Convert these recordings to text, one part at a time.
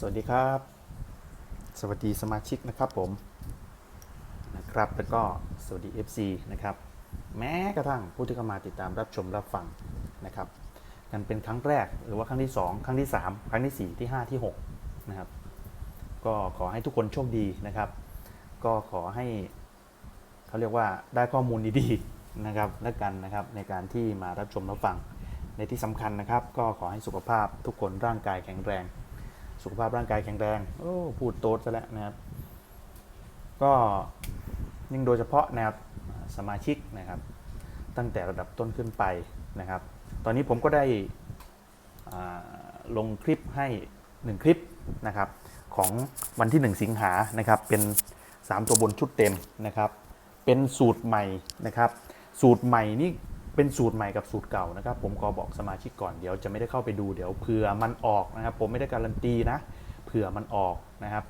สวัสดีครับ สวัสดีสมาชิกนะครับผมนะครับแล้วก็สวัสดี FC นะครับ แม้กระทั่งผู้ที่เข้ามาติดตามรับชมรับฟังนะครับกันเป็นครั้งแรกหรือว่าครั้งที่ 2 ครั้งที่ 3 ครั้งที่ 4 ที่ 5 ที่6นะครับก็ขอให้ทุกคนโชคดีนะครับ ก็ขอให้เขาเรียกว่าได้ข้อมูลดีๆนะครับและกันนะครับในการที่มารับชมรับฟังในที่สำคัญนะครับ ก็ขอให้สุขภาพทุกคนร่างกายแข็งแรง สุขภาพร่างกายแข็งแรงโอ้พูดโต๊ดซะแล้วนะครับ ก็ยิ่งโดยเฉพาะแนวสมาชิกนะครับ ตั้งแต่ระดับต้นขึ้นไปนะครับ ตอนนี้ผมก็ได้ลงคลิปให้ 1 คลิปนะครับ ของวันที่ 1 สิงหานะครับ เป็น 3 ตัวบนชุดเต็มนะครับ เป็นสูตรใหม่นะครับ สูตรใหม่นี่ เป็นสูตรใหม่กับสูตรเก่านะครับผมขอบอกสมาชิกก่อนเดี๋ยวจะไม่ได้เข้าไปดูเดี๋ยวเผื่อมันออกนะครับ ผมไม่ได้การันตีนะเผื่อมันออกนะครับ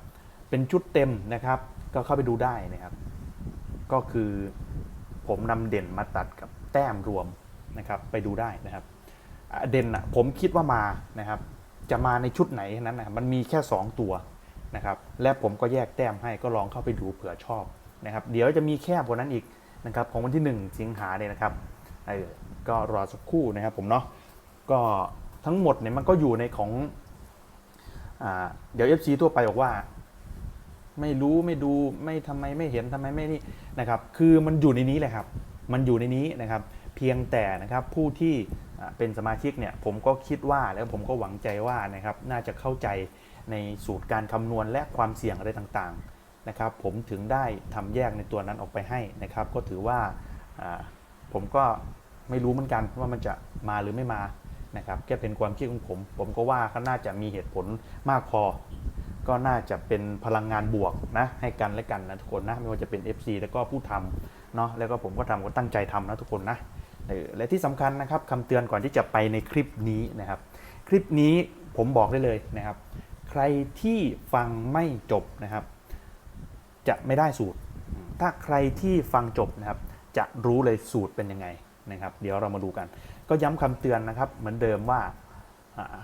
เป็นชุดเต็มนะครับ ก็เข้าไปดูได้นะครับ ก็คือผมนำเด่นมาตัดกับแต้มรวมนะครับไปดูได้นะครับเด่นอะผมคิดว่ามานะครับ จะมาในชุดไหนนั้นนะมันมีแค่ 2 ตัวนะครับ และผมก็แยกแต้มให้ก็ลองเข้าไปดูเผื่อชอบนะครับ เดี๋ยวจะมีแคบกว่านั้นอีกนะครับของวันที่ 1 สิงหาเนี่ยนะครับ เออก็รอสักครู่นะครับผมเนาะก็ทั้งหมดเนี่ยมันก็อยู่ในของอ่าเดี๋ยว FC ทั่วไปบอกว่า ไม่รู้ไม่ดูไม่ทำไมไม่เห็นทำไมไม่นี่นะครับ คือมันอยู่ในนี้แหละครับ มันอยู่ในนี้นะครับ เพียงแต่นะครับผู้ที่อ่าเป็นสมาชิกเนี่ยผมก็คิดว่าแล้วผมก็หวังใจว่านะครับน่าจะเข้าใจในสูตรการคำนวณและความเสี่ยงอะไรต่างๆนะครับ ผมถึงได้ทำแยกในตัวนั้นออกไปให้นะครับ ก็ถือว่าอ่าผมก็ ไม่รู้เหมือนกันว่ามันจะมาหรือไม่มานะครับแค่เป็นความคิดของผม ผมก็ว่าเขาน่าจะมีเหตุผลมากพอ ก็น่าจะเป็นพลังงานบวกนะให้กันและกันนะทุกคนนะไม่ว่าจะเป็น FC แล้วก็ผู้ทำเนาะแล้วก็ผมก็ทำก็ตั้งใจทำนะทุกคนนะและที่สำคัญนะครับคำเตือนก่อนที่จะไปในคลิปนี้นะครับ คลิปนี้ผมบอกได้เลยนะครับ ใครที่ฟังไม่จบนะครับ จะไม่ได้สูตร ถ้าใครที่ฟังจบนะครับ จะรู้เลยสูตรเป็นยังไง นะครับ เดี๋ยวเรามาดูกัน ก็ย้ำคำเตือนนะครับ เหมือนเดิมว่า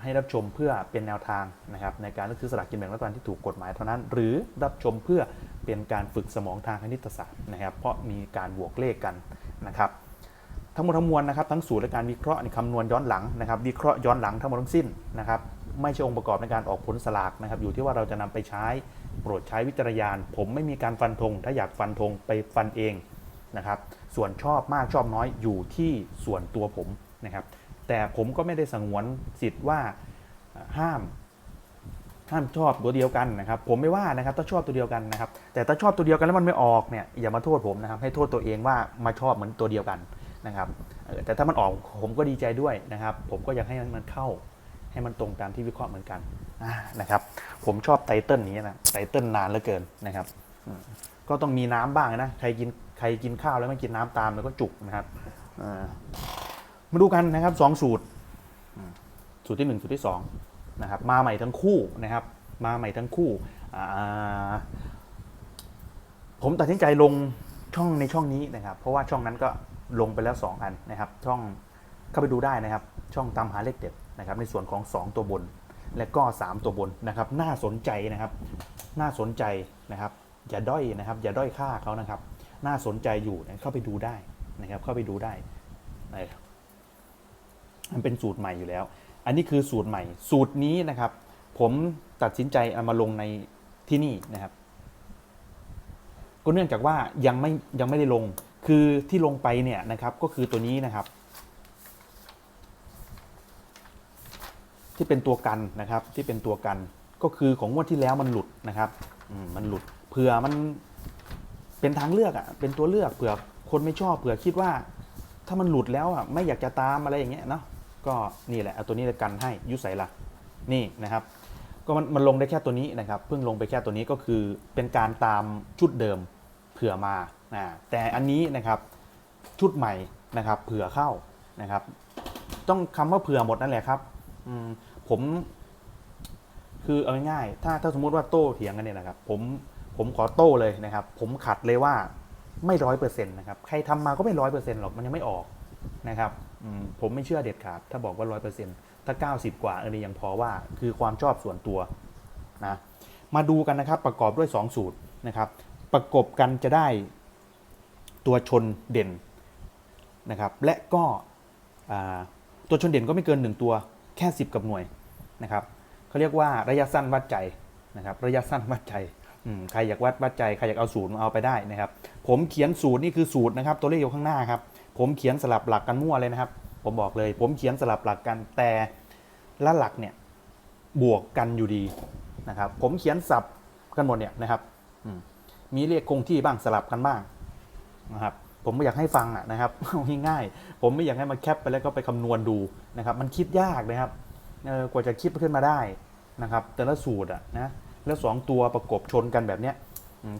ให้รับชมเพื่อเป็นแนวทางนะครับในการเลือกซื้อสลากกินแบ่งรัฐบาลที่ถูกกฎหมายเท่านั้น หรือรับชมเพื่อเป็นการฝึกสมองทางคณิตศาสตร์นะครับ เพราะมีการบวกเลขกันนะครับทั้งหมดทั้งมวลนะครับทั้งสูตรและการวิเคราะห์ในคำนวณย้อนหลังนะครับ วิเคราะห์ย้อนหลังทั้งหมดทั้งสิ้นนะครับ ไม่ใช่องค์ประกอบในการออกผลสลากนะครับ อยู่ที่ว่าเราจะนำไปใช้โปรดใช้วิจารณญาณผมไม่มีการฟันธงถ้าอยากฟันธงไปฟันเอง นะครับ ส่วนชอบมากชอบน้อยอยู่ที่ส่วนตัวผมนะครับ แต่ผมก็ไม่ได้สงวนสิทธิ์ว่าห้ามห้ามชอบตัวเดียวกันนะครับ ผมไม่ว่านะครับถ้าชอบตัวเดียวกันนะครับ แต่ถ้าชอบตัวเดียวกันแล้วมันไม่ออกเนี่ยอย่ามาโทษผมนะครับ ให้โทษตัวเองว่ามาชอบเหมือนตัวเดียวกันนะครับแต่ถ้ามันออกผมก็ดีใจด้วยนะครับ ผมก็อยากให้มันเข้าให้มันตรงตามที่วิเคราะห์เหมือนกันนะครับ ผมชอบไตเติ้ลนี้นะไตเติ้ลนานเหลือเกินนะครับ ก็ต้องมีน้ำบ้างนะ ใครกินใครกินข้าวแล้วไม่กินน้ำตามแล้วก็จุกนะครับมาดูกันนะครับสองสูตร สูตรที่ 1 สูตรที่2นะครับ มาใหม่ทั้งคู่นะครับ มาใหม่ทั้งคู่ ผมตัดสินใจลงช่องในช่องนี้นะครับ เพราะว่าช่องนั้นก็ลงไปแล้ว 2 อันนะครับ ช่องเข้าไปดูได้นะครับ ช่องตามหาเลขเด็ดนะครับ ในส่วนของ 2 ตัวบน และก็ 3 ตัวบนนะครับ น่าสนใจนะครับ น่าสนใจนะครับ อย่าด้อยนะครับ อย่าด้อยค่าเขานะครับ น่าสนใจอยู่นะเข้าไปดูได้นะครับ เข้าไปดูได้นะครับมันเป็นสูตรใหม่อยู่แล้ว อันนี้คือสูตรใหม่ สูตรนี้นะครับ ผมตัดสินใจเอามาลงในที่นี่นะครับ ก็เนื่องจากว่ายังไม่ยังไม่ได้ลง คือที่ลงไปเนี่ยนะครับ ก็คือตัวนี้นะครับ ที่เป็นตัวกันนะครับ ที่เป็นตัวกัน ก็คือของงวดที่แล้วมันหลุดนะครับมมันหลุด เผื่อมันเป็นทางเลือกอะ เป็นตัวเลือกเผื่อคนไม่ชอบเผื่อคิดว่า ถ้ามันหลุดแล้วอะไม่อยากจะตามอะไรอย่างเงี้ยเนาะก็นี่แหละเอาตัวนี้กันให้ยุใส่ละนี่นะครับ ก็มันมันลงได้แค่ตัวนี้นะครับ เพิ่งลงไปแค่ตัวนี้ก็คือเป็นการตามชุดเดิมเผื่อมานะแต่อันนี้นะครับชุดใหม่นะครับ เผื่อเข้านะครับ ต้องคำว่าเผื่อหมดนั่นแหละครับอผม คือเอาง่ายๆถ้าถ้าสมมุติว่าโต้เถียงกันเนี่ยนะครับ ผม ผมขอโต้เลยนะครับ ผมขัดเลยว่าไม่ร้อยเปอร์เซ็นต์นะครับ ใครทำมาก็ไม่ร้อยเปอร์เซ็นต์หรอก มันยังไม่ออกนะครับผมไม่เชื่อเด็ดขาด ถ้าบอกว่าร้อยเปอร์เซ็นต์ถ้า90กว่าเออนี่ยังพอว่า คือความชอบส่วนตัวนะ มาดูกันนะครับ ประกอบด้วย2สูตรนะครับ ประกบกันจะได้ตัวชนเด่นนะครับ และก็ตัวชนเด่นก็ไม่เกิน 1 ตัวแค่ 10 กับหน่วยนะครับเขาเรียกว่าระยะสั้นวัดใจนะครับ ระยะสั้นวัดใจ ใครอยากวัดวัดใจใครอยากเอาสูตรมาเอาไปได้นะครับ ผมเขียนสูตรนี่คือสูตรนะครับ ตัวเลขอยู่ข้างหน้าครับ ผมเขียนสลับหลักกันมั่วเลยนะครับ ผมบอกเลย ผมเขียนสลับหลักกันแต่ละหลักเนี่ยบวกกันอยู่ดีนะครับ ผมเขียนสับกันหมดเนี่ยนะครับมีเลขคงที่บ้างสลับกันบ้างนะครับผมไม่อยากให้ฟังอะนะครับง่ายๆผมไม่อยากให้มาแคปไปแล้วก็ไปคำนวณดูนะครับ มันคิดยากนะครับกว่าจะคิดขึ้นมาได้นะครับ แต่ละสูตรอะนะ แล้วสองตัวประกบชนกันแบบเนี้ย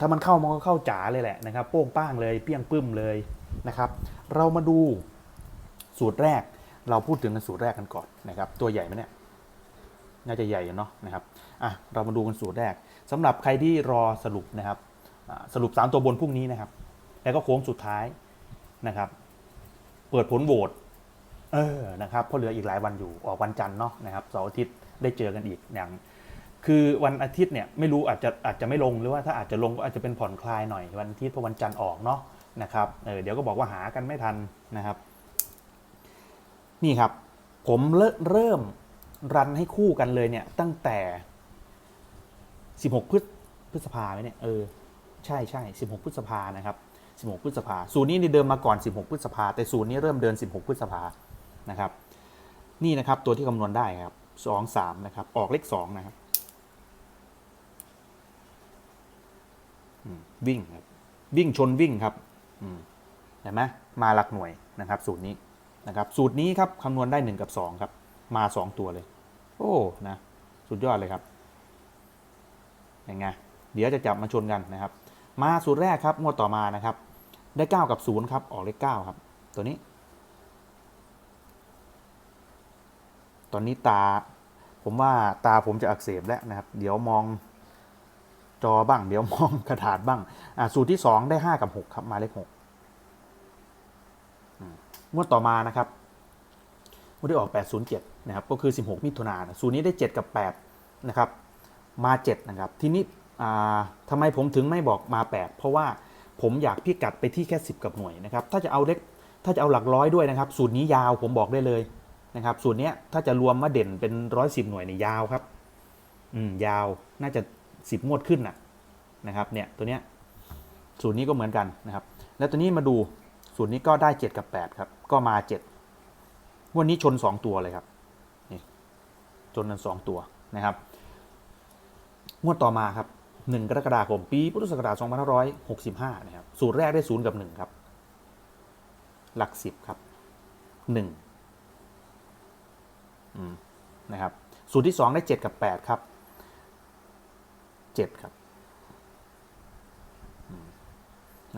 ถ้ามันเข้ามันก็เข้าจ๋าเลยแหละนะครับ โป้งป้างเลยเปี้ยงปึ้มเลยนะครับ เรามาดูสูตรแรก เราพูดถึงกันสูตรแรกกันก่อนนะครับ ตัวใหญ่ไหมเนี่ยน่าจะใหญ่เนาะนะครับอะเรามาดูกันสูตรแรกสำหรับใครที่รอสรุปนะครับสรุป 3 ตัวบนพรุ่งนี้นะครับ แล้วก็โค้งสุดท้ายนะครับ เปิดผลโหวตเออนะครับเพราะเหลืออีกหลายวันอยู่ออกวันจันทร์เนาะนะครับเสาร์อาทิตย์ได้เจอกันอีกอย่าง คือวันอาทิตย์เนี่ยไม่รู้อาจจะอาจจะไม่ลงหรือว่าถ้าอาจจะลงก็อาจจะเป็นผ่อนคลายหน่อยวันอาทิตย์เพราะวันจันทร์ออกเนาะนะครับเออเดี๋ยวก็บอกว่าหากันไม่ทันนะครับ นี่ครับผมเริ่มเริ่มรันให้คู่กันเลยเนี่ยตั้งแต่ 16 พฤษพฤษภาไหมเนี่ยเออใช่ใช่16 พฤษภานะครับ 16 พฤษภาสูตรนี้นี่เดิมมาก่อน 16 พฤษภาแต่สูตรนี้เริ่มเดิน 16 พฤษภานะครับ นี่นะครับตัวที่คำนวณได้ครับ 2 3 นะครับ ออกเลข2นะครับอืม วิ่งครับวิ่งชนวิ่งครับเห็นไหมมาหลักหน่วยนะครับ สูตรนี้นะครับ สูตรนี้ครับคำนวณได้ 1 กับ 2 ครับ มา 2 ตัวเลย โอ้นะสุดยอดเลยครับยังไงเดี๋ยวจะจับมาชนกันนะครับ มาสูตรแรกครับงวดต่อมานะครับ ได้ 9 กับ 0 ครับ ออกเลข9ครับ ตัวนี้ ตอนนี้ตา ผมว่าตาผมจะอักเสบแล้วนะครับ เดี๋ยวมอง จอบ้าง เดี๋ยวมองกระดาษบ้างอ่าสูตรที่ 2 ได้ 5 กับ 6 ครับมาเลข6อืมงวดต่อมานะครับงวดที่ออก 807 นะครับ ก็คือ 16 มิถุนายนสูตรนี้ได้ 7 กับ 8 นะครับ มา 7 นะครับ ทีนี้อ่าทำไมผมถึงไม่บอกมา 8 เพราะว่าผมอยากพิกัดไปที่แค่ 10 กับหน่วยนะครับ ถ้าจะเอาเล็ก ถ้าจะเอาหลักร้อยด้วยนะครับ สูตรนี้ยาวผมบอกได้เลยนะครับ สูตรนี้ถ้าจะรวมมาเด่นเป็นร้อยสิบหน่วยเนี่ยยาวครับ อืม ยาว น่าจะ สิบงวดขึ้นนะนะครับเนี่ยตัวเนี้ยสูตรนี้ก็เหมือนกันนะครับ แล้วตัวนี้มาดูสูตรนี้ก็ได้เจ็ดกับแปดครับ ก็มาเจ็ดวันนี้ชนสองตัวเลยครับนี่ชนกันสองตัวนะครับงวดต่อมาครับ 1 กรกฎาคมปีพุทธศักราช2565 นะครับ สูตรแรกได้ 0 กับ 1 ครับ หลัก 10 ครับ1อืมนะครับ สูตรที่ 2 ได้ 7 กับ 8 ครับ 7 ครับ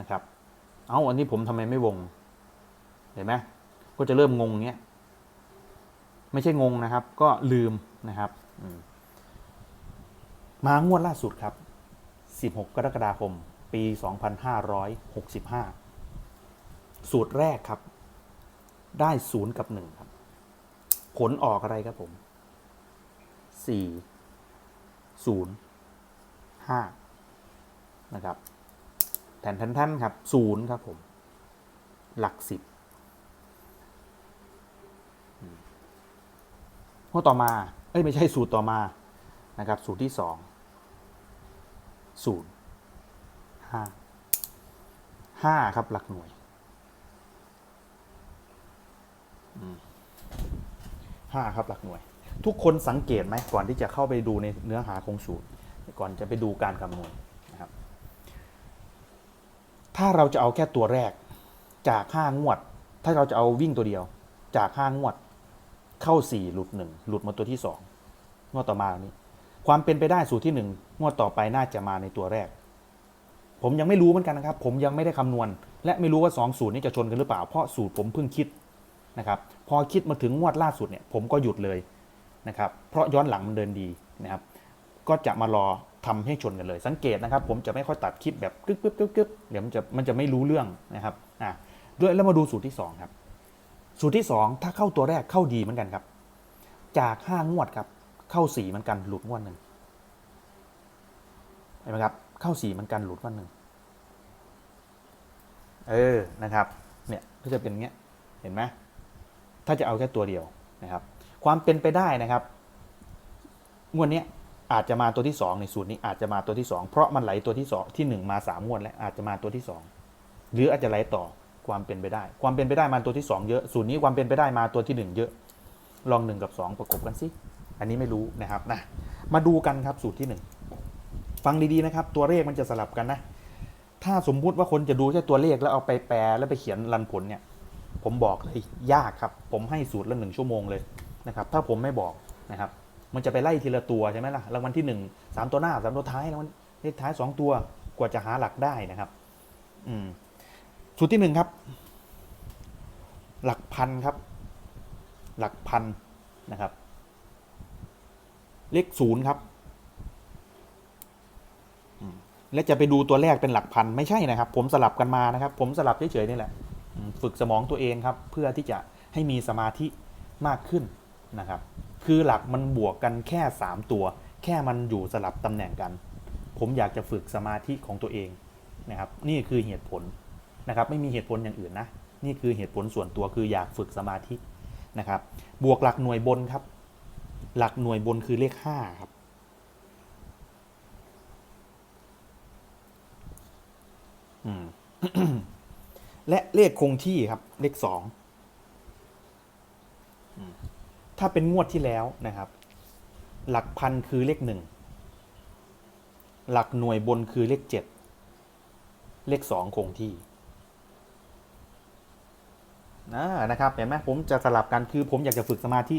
นะครับ เอาอันนี้ผมทำไมไม่วง เห็นไหมก็จะเริ่มงงเงี้ย ไม่ใช่งงนะครับ ก็ลืมนะครับมมางวดล่าสุดครับ 16 กรกฎาคม ปี 2565 สูตรแรกครับ ได้0กับ1ครับ ผลออกอะไรครับผม 4 0 5นะครับแทนท่านๆครับ0ครับผมหลัก 10อืมงวดต่อมา เอ้ย ไม่ใช่สูตรต่อมานะครับสูตรที่สองศูนย์ห้าห้าครับหลักหน่วยอืมห้าครับหลักหน่วย ทุกคนสังเกตไหมก่อนที่จะเข้าไปดูในเนื้อหาของสูตร ก่อนจะไปดูการคำนวณนะครับ ถ้าเราจะเอาแค่ตัวแรกจากห้างวด ถ้าเราจะเอาวิ่งตัวเดียว จากห้างวด เข้าสี่หลุดหนึ่งหลุดมาตัวที่สองงวดต่อมานี้ ความเป็นไปได้สูตรที่หนึ่งงวดต่อไปน่าจะมาในตัวแรก ผมยังไม่รู้เหมือนกันนะครับ ผมยังไม่ได้คำนวณ และไม่รู้ว่า2สูตรนี้จะชนกันหรือเปล่า เพราะสูตรผมเพิ่งคิดนะครับ พอคิดมาถึงงวดล่าสุดเนี่ย ผมก็หยุดเลยนะครับ เพราะย้อนหลังมันเดินดีนะครับ ก็จะมารอทำให้ชนกันเลย สังเกตนะครับ ผมจะไม่ค่อยตัดคลิปแบบกึ๊บกึ๊บกึ๊บกึ๊บเดี๋ยวมันจะมันจะไม่รู้เรื่องนะครับอะด้วยแล้วมาดูสูตรที่สองครับ สูตรที่สองถ้าเข้าตัวแรกเข้าดีเหมือนกันครับ จากห้างวดครับเข้าสีเหมือนกันหลุดงวดหนึ่งเห็นไหมครับเข้าสีเหมันกันหลุดงว่าหนึ่งเออนะครับเนี่ยก็จะเป็นอย่างเงี้ยเห็นไหมถ้าจะเอาแค่ตัวเดียวนะครับ ความเป็นไปได้นะครับงวดเนี้ย อาจจะมาตัวที่สองในสูตรนี้อาจจะมาตัวที่สองเพราะมันไหลตัวที่สองที่หนึ่งมาสามงวดแล้วอาจจะมาตัวที่สองหรืออาจจะไหลต่อความเป็นไปได้ ความเป็นไปได้มาตัวที่สองเยอะ สูตรนี้ความเป็นไปได้มาตัวที่หนึ่งเยอะ ลองหนึ่งกับสองประกบกันสิอันนี้ไม่รู้นะครับนะมาดูกันครับสูตรที่หนึ่งฟังดีๆนะครับ ตัวเลขมันจะสลับกันนะ ถ้าสมมุติว่าคนจะดูแค่ตัวเลขแล้วเอาไปแปลแล้วไปเขียนรันผลเนี่ย ผมบอกเลยยากครับ ผมให้สูตรละหนึ่งชั่วโมงเลยนะครับ ถ้าผมไม่บอกนะครับ มันจะไปไล่ทีละตัวใช่ไหมล่ะรางวัลที่หนึ่งสามตัวหน้าสามตัวท้ายรางวัลเลขท้ายสองตัวกว่าจะหาหลักได้นะครับ อืมสูตรที่หนึ่งครับ หลักพันครับ หลักพันนะครับ เลขศูนย์ครับและจะไปดูตัวแรกเป็นหลักพันไม่ใช่นะครับ ผมสลับกันมานะครับ ผมสลับเฉยๆนี่แหละ ฝึกสมองตัวเองครับ เพื่อที่จะให้มีสมาธิมากขึ้นนะครับ คือหลักมันบวกกันแค่ 3 ตัว แค่มันอยู่สลับตำแหน่งกัน ผมอยากจะฝึกสมาธิของตัวเองนะครับ นี่คือเหตุผลนะครับไม่มีเหตุผลอย่างอื่นนะ นี่คือเหตุผลส่วนตัวคืออยากฝึกสมาธินะครับ บวกหลักหน่วยบนครับ หลักหน่วยบนคือเลขห้าครับและเลขคงที่ครับ เลขสอง ถ้าเป็นงวดที่แล้วนะครับ หลักพันคือเลขหนึ่งหลักหน่วยบนคือเลขเจ็ดเลขสองคงที่นะนะครับเห็นไหมผมจะสลับกันคือผมอยากจะฝึกสมาธิ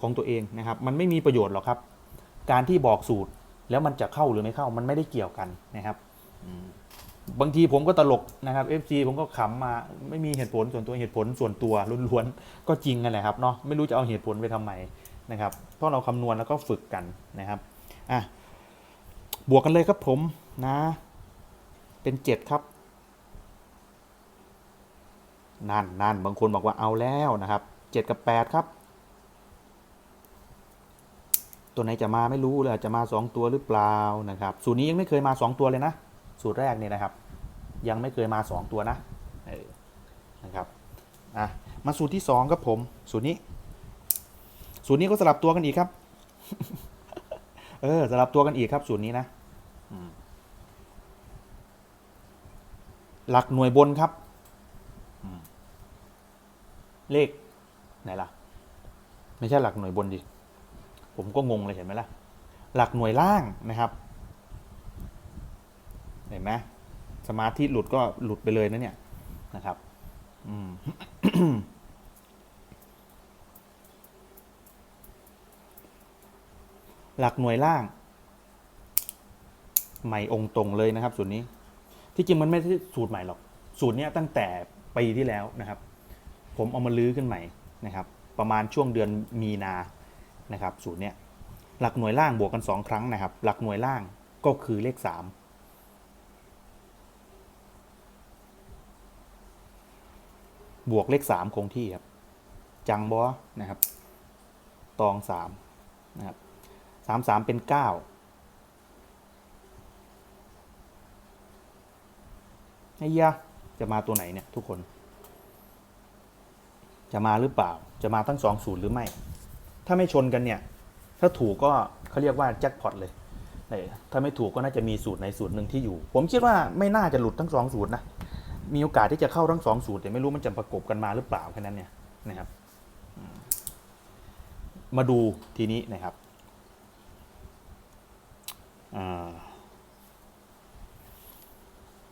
ของตัวเองนะครับ มันไม่มีประโยชน์หรอกครับ การที่บอกสูตรแล้วมันจะเข้าหรือไม่เข้ามันไม่ได้เกี่ยวกันนะครับ บางทีผมก็ตลกนะครับ FC ผมก็ขำมาไม่มีเหตุผลส่วนตัวเหตุผลส่วนตัวล้วนๆก็จริงกันแหละครับเนาะไม่รู้จะเอาเหตุผลไปทำไมนะครับเพราะเราคำนวณแล้วก็ฝึกกันนะครับอะบวกกันเลยครับผมนะ เป็นเจ็ดครับนั่นนั่นบางคนบอกว่าเอาแล้วนะครับเจ็ดกับแปดครับ ตัวไหนจะมาไม่รู้เลยจจะมาสองตัวหรือเปล่านะครับ สูตรนี้ยังไม่เคยมาสองตัวเลยนะ สูตรแรกเนี่ยนะครับ ยังไม่เคยมาสองตัวนะนะครับอะมาสูตรที่สองครับผม สูตรนี้ สูตรนี้ก็สลับตัวกันอีกครับ เออสลับตัวกันอีกครับ สูตรนี้นะหลักหน่วยบนครับ เลข ไหนล่ะ ไม่ใช่หลักหน่วยบนดิ ผมก็งงเลยเห็นไหมล่ะ หลักหน่วยล่างนะครับ เห็นไหมสมาธิหลุดก็หลุดไปเลยนะเนี่ยนะครับอืมหลักหน่วยล่าง ใหม่องตรงเลยนะครับ สูตรนี้ ที่จริงมันไม่ใช่สูตรใหม่หรอก สูตรนี้ตั้งแต่ปีที่แล้วนะครับ ผมเอามาลื้อขึ้นใหม่นะครับ ประมาณช่วงเดือนมีนานะครับ สูตรนี้หลักหน่วยล่างบวกกัน 2 ครั้งนะครับ หลักหน่วยล่างก็คือเลข 3 บวกเลขสามคงที่ครับ จังบอนะครับ ตองสามนะครับสามสามเป็นเก้าไอ้ยะจะมาตัวไหนเนี่ยทุกคน จะมาหรือเปล่า จะมาทั้งสองสูตรหรือไม่ ถ้าไม่ชนกันเนี่ย ถ้าถูกก็เขาเรียกว่าแจ็คพอตเลยถ้าไม่ถูกก็น่าจะมีสูตรในสูตรหนึ่งที่อยู่ ผมคิดว่าไม่น่าจะหลุดทั้งสองสูตรนะ มีโอกาสที่จะเข้าทั้งสองสูตรแต่ไม่รู้มันจะประกบกันมาหรือเปล่าแค่นั้นเนี่ยนะครับ มาดูทีนี้นะครับ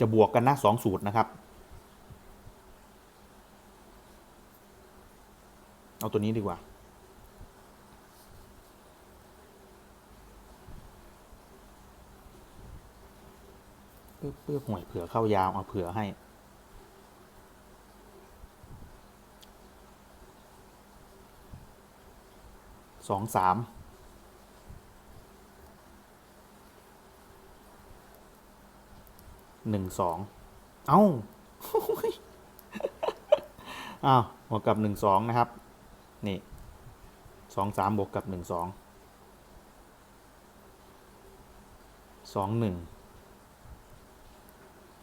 จะบวกกันนะสองสูตรนะครับ เอาตัวนี้ดีกว่าเพื่อเพื่อหวยเผื่อเข้ายาวเอาเผื่อให้ สองสามหนึ่งสองเอ้าอ้าวบวกกับหนึ่งสองนะครับ นี่สองสามบวกกับหนึ่งสองสองหนึ่ง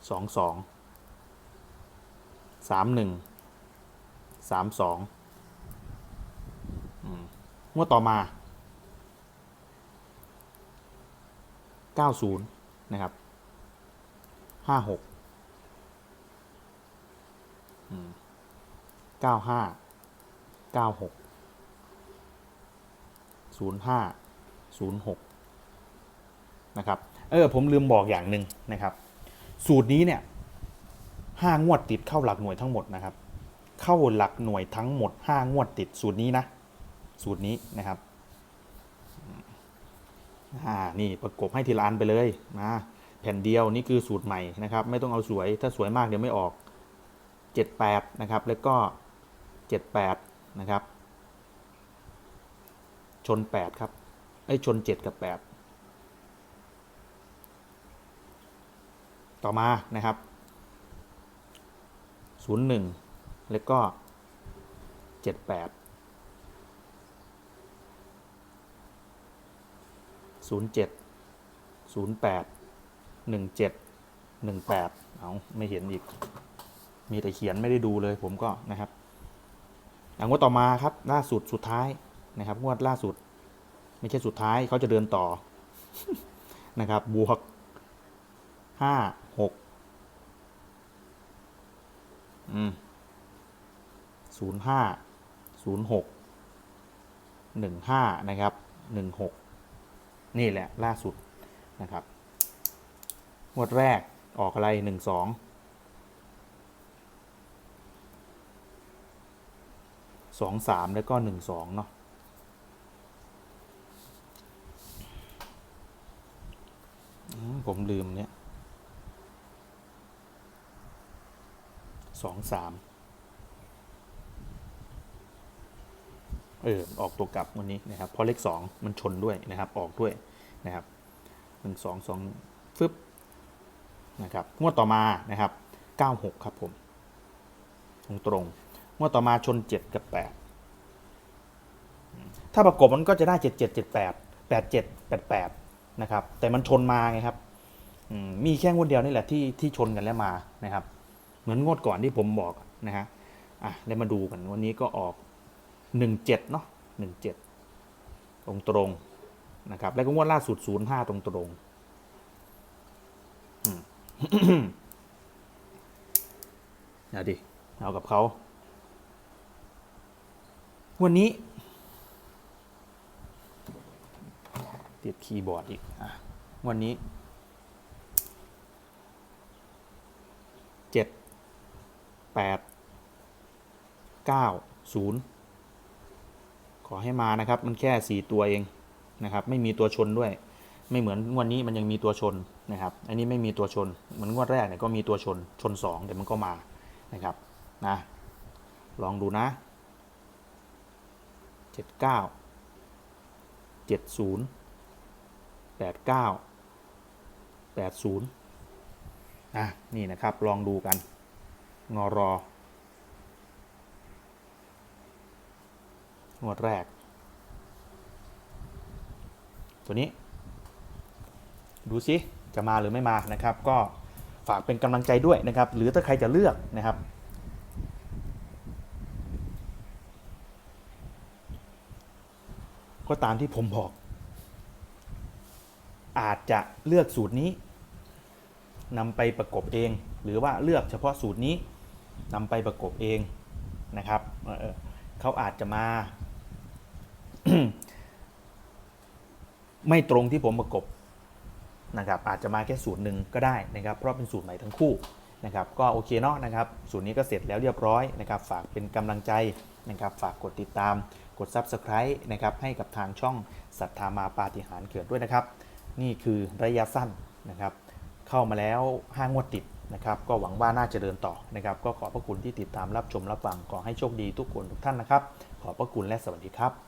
สองสองสามหนึ่งสามสอง งวดต่อมาเก้าศูนย์นะครับห้าหกเก้าห้าเก้าหกศูนย์ห้าศูนย์หกนะครับ เออ ผมลืมบอกอย่างหนึ่งนะครับ สูตรนี้เนี่ยห้างวดติดเข้าหลักหน่วยทั้งหมดนะครับ เข้าหลักหน่วยทั้งหมดห้างวดติดสูตรนี้นะ สูตรนี้นะครับอ่านี่ประกบให้ทีละอันไปเลยนะแผ่นเดียวนี่คือสูตรใหม่นะครับ ไม่ต้องเอาสวยถ้าสวยมากเดี๋ยวไม่ออก 78 นะครับ แล้วก็ 78 นะครับ ชน 8 ครับไอ้ชน 7 กับ 8 ต่อมานะครับ 01 แล้วก็ 78 ศูนย์เจ็ดศูนย์แปดหนึ่งเจ็ดหนึ่งแปดเอาไม่เห็นอีก มีแต่เขียนไม่ได้ดูเลยผมก็นะครับงวดต่อมาครับล่าสุดสุดท้ายนะครับงวดล่าสุด ไม่ใช่สุดท้ายเขาจะเดินต่อนะครับ บวกห้าหกศูนย์ห้าศูนย์หกหนึ่งห้านะครับหนึ่งหก นี่แหละล่าสุดนะครับงวดแรกออกอะไรหนึ่งสองสองสามแล้วก็หนึ่งสองเนาะผมลืมเนี่ยสองสาม เออออกตัวกลับวันนี้นะครับเพราะเลขสองมันชนด้วยนะครับออกด้วยนะครับหนึ่งสองสองฟึบนะครับงวดต่อมานะครับเก้าหกครับผมตรงตรงงวดต่อมาชนเจ็ดกับแปดถ้าประกบมันก็จะได้เจ็ดเจ็ดเจ็ดแปดแปดเจ็ดแปดแปดนะครับแต่มันชนมาไงครับมมีแค่งวดเดียวนี่แหละที่ที่ชนกันแล้วมานะครับ เหมือนงวดก่อนที่ผมบอกนะฮะอะแล้วมาดูกันวันนี้ก็ออก หนึ่งเจ็ดเนาะหนึ่งเจ็ดตรงตรงนะครับ แล้วก็งวดล่าสุดศูนย์ห้าตรงตรงอืมเอาดิ เอากับเขาวันนี้ ติดคีย์บอร์ดอีกอวันนี้เจ็ดแปดเก้าศูนย์ ขอให้มานะครับ มันแค่สี่ตัวเองนะครับ ไม่มีตัวชนด้วย ไม่เหมือนงวดนี้มันยังมีตัวชนนะครับ อันนี้ไม่มีตัวชน เหมือนงวดแรกเนี่ยก็มีตัวชนชนสองเดี๋ยวมันก็มานะครับนะลองดูนะเจ็ดเก้าเจ็ดศูนย์แปดเก้าแปดศูนย์อะนี่นะครับลองดูกันงอรอ งวดแรก ตัวนี้ ดูสิจะมาหรือไม่มานะครับ ก็ฝากเป็นกำลังใจด้วยนะครับ หรือถ้าใครจะเลือกนะครับก็ตามที่ผมบอก อาจจะเลือกสูตรนี้นำไปประกบเอง หรือว่าเลือกเฉพาะสูตรนี้นำไปประกบเองนะครับเออเขาอาจจะมา ไม่ตรงที่ผมประกบนะครับอาจจะมาแค่สูตรหนึ่งก็ได้นะครับเพราะเป็นสูตรใหม่ทั้งคู่นะครับก็โอเคเนาะนะครับสูตรนี้ก็เสร็จแล้วเรียบร้อยนะครับฝากเป็นกำลังใจนะครับฝากกดติดตามกด Subscribe นะครับให้กับทางช่องสัทธามาปาฏิหาริย์เกิดด้วยนะครับ นี่คือระยะสั้นนะครับเข้ามาแล้วห้างวดติดนะครับก็หวังว่าน่าจะเดินต่อนะครับก็ขอพระคุณที่ติดตามรับชมรับฟังขอให้โชคดีทุกคนทุกท่านนะครับ ขอพระคุณและสวัสดีครับ